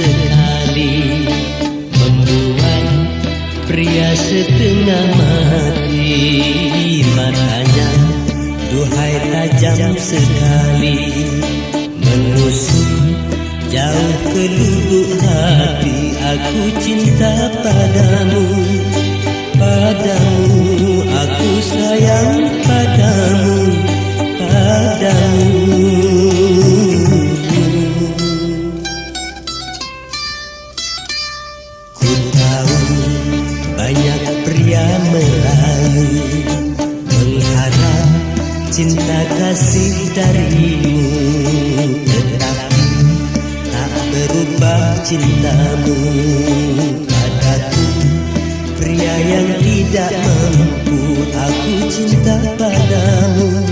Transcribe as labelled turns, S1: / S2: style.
S1: Sekali Membuat pria setengah mati. Matanya Duhai tajam sekali Menusuk jauh ke lubuk hati. Aku cinta Padamu merayu Mengharap cinta kasih darimu. Tetapi tak berubah cintamu. Padaku pria yang tidak mampu Aku cinta Padamu